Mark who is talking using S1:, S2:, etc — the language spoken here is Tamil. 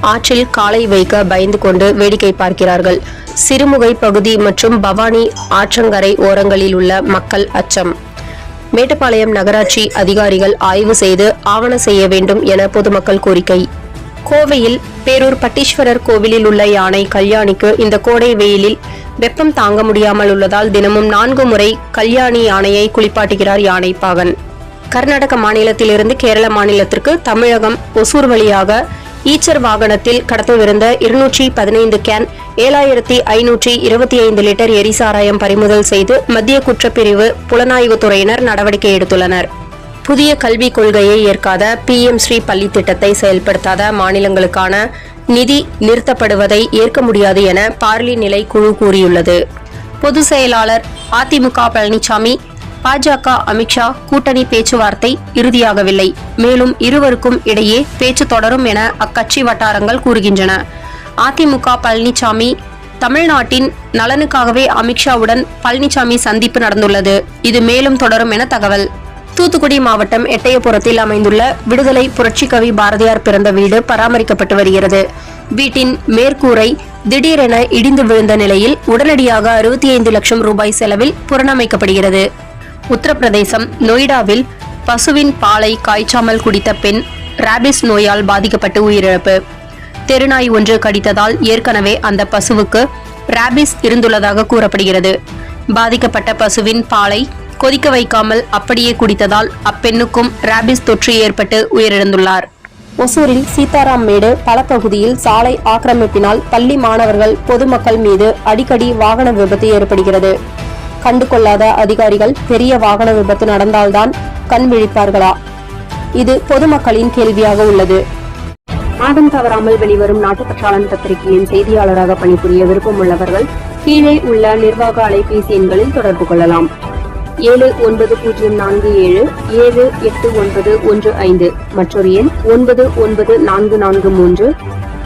S1: ஆற்றில் காலை வைக்க பயந்து கொண்டு வேடிக்கை பார்க்கிறார்கள். சிறுமுகை பகுதி மற்றும் பவானி ஆற்றங்கரை ஓரங்களில் உள்ள மக்கள் அச்சம். மேட்டுப்பாளையம் நகராட்சி அதிகாரிகள் ஆய்வு செய்து ஆவண செய்ய வேண்டும் என பொதுமக்கள் கோரிக்கை. கோவையில் பேரூர் பட்டீஸ்வரர் கோவிலில் உள்ள யானை கல்யாணிக்கு இந்த கோடை வெயிலில் வெப்பம் தாங்க முடியாமல் உள்ளதால் தினமும் நான்கு முறை கல்யாணி யானையை குளிப்பாட்டுகிறார் யானை பாகன் கர்நாடக மாநிலத்திலிருந்து கேரள மாநிலத்திற்கு தமிழகம் ஒசூர் வழியாக ஈச்சர் வாகனத்தில் கடத்தவிருந்த இருநூற்றி பதினைந்து கேன் ஏழாயிரத்தி ஐநூற்றி இருபத்தி ஐந்து லிட்டர் எரிசாராயம் பறிமுதல் செய்து மத்திய குற்றப்பிரிவு புலனாய்வுத் துறையினர் நடவடிக்கை எடுத்துள்ளனர். புதிய கல்விக் கொள்கையை ஏற்காத பிஎம் ஸ்ரீ பள்ளி திட்டத்தை செயல்படுத்தாத மாநிலங்களுக்கான நிதி நிறுத்தப்படுவதை ஏற்க முடியாது என பார்லி நிலை குழு கூறியுள்ளது. பொதுச் செயலாளர் அதிமுக பழனிசாமி பாஜக அமித்ஷா கூட்டணி பேச்சுவார்த்தை இறுதியாகவில்லை. மேலும் இருவருக்கும் இடையே பேச்சு தொடரும் என அக்கட்சி வட்டாரங்கள் கூறுகின்றன. அதிமுக பழனிசாமி தமிழ்நாட்டின் நலனுக்காகவே அமித்ஷாவுடன் பழனிசாமி சந்திப்பு நடந்துள்ளது. இது மேலும் தொடரும் என தகவல். தூத்துக்குடி மாவட்டம் எட்டயபுரத்தில் அமைந்துள்ள விடுதலை புரட்சிக்கவி பாரதியார் பிறந்த வீடு பராமரிக்கப்பட்டு வருகிறது. வீட்டின் மேற்கூரை திடீரென இடிந்து விழுந்த நிலையில் உடனடியாக அறுபத்தி ஐந்து லட்சம் ரூபாய் செலவில் புனரமைக்கப்படுகிறது. உத்தரப்பிரதேசம் நொய்டாவில் பசுவின் பாலை காய்ச்சாமல் குடித்த பெண் ராபிஸ் நோயால் பாதிக்கப்பட்டு உயிரிழப்பு. தெருநாய் ஒன்று கடித்ததால் ஏற்கனவே அந்த பசுவுக்கு ராபிஸ் இருந்துள்ளதாக கூறப்படுகிறது. பாதிக்கப்பட்ட பசுவின் பாலை கொதிக்க வைக்காமல் அப்படியே குடித்ததால் அப்பெண்ணுக்கும் ராபிஸ் தொற்று ஏற்பட்டு உயிரிழந்துள்ளார். ஒசூரில் சீதாராம் மேடு பலப்பகுதியில் சாலை ஆக்கிரமிப்பினால் பள்ளி மாணவர்கள் பொதுமக்கள் மீது அடிக்கடி வாகன விபத்து ஏற்படுகிறது. கண்டுகொள்ளாத அதிகாரிகள் பெரிய வாகன விபத்து நடந்தால்தான் கண் விழிப்பார்களா? இது பொதுமக்களின் கேள்வியாக உள்ளது. மாதம் தவறாமல் வெளிவரும் நாட்டுப்பற்றாளன் பத்திரிகையின் செய்தியாளராக பணிபுரிய விருப்பமுள்ளவர்கள் கீழே உள்ள நிர்வாக அலைபேசி எண்களில் தொடர்பு கொள்ளலாம். ஏழு ஒன்பது பூஜ்ஜியம் நான்கு ஏழு ஏழு எட்டு ஒன்பது ஒன்று ஐந்து மற்றொரு எண் ஒன்பது ஒன்பது நான்கு நான்கு மூன்று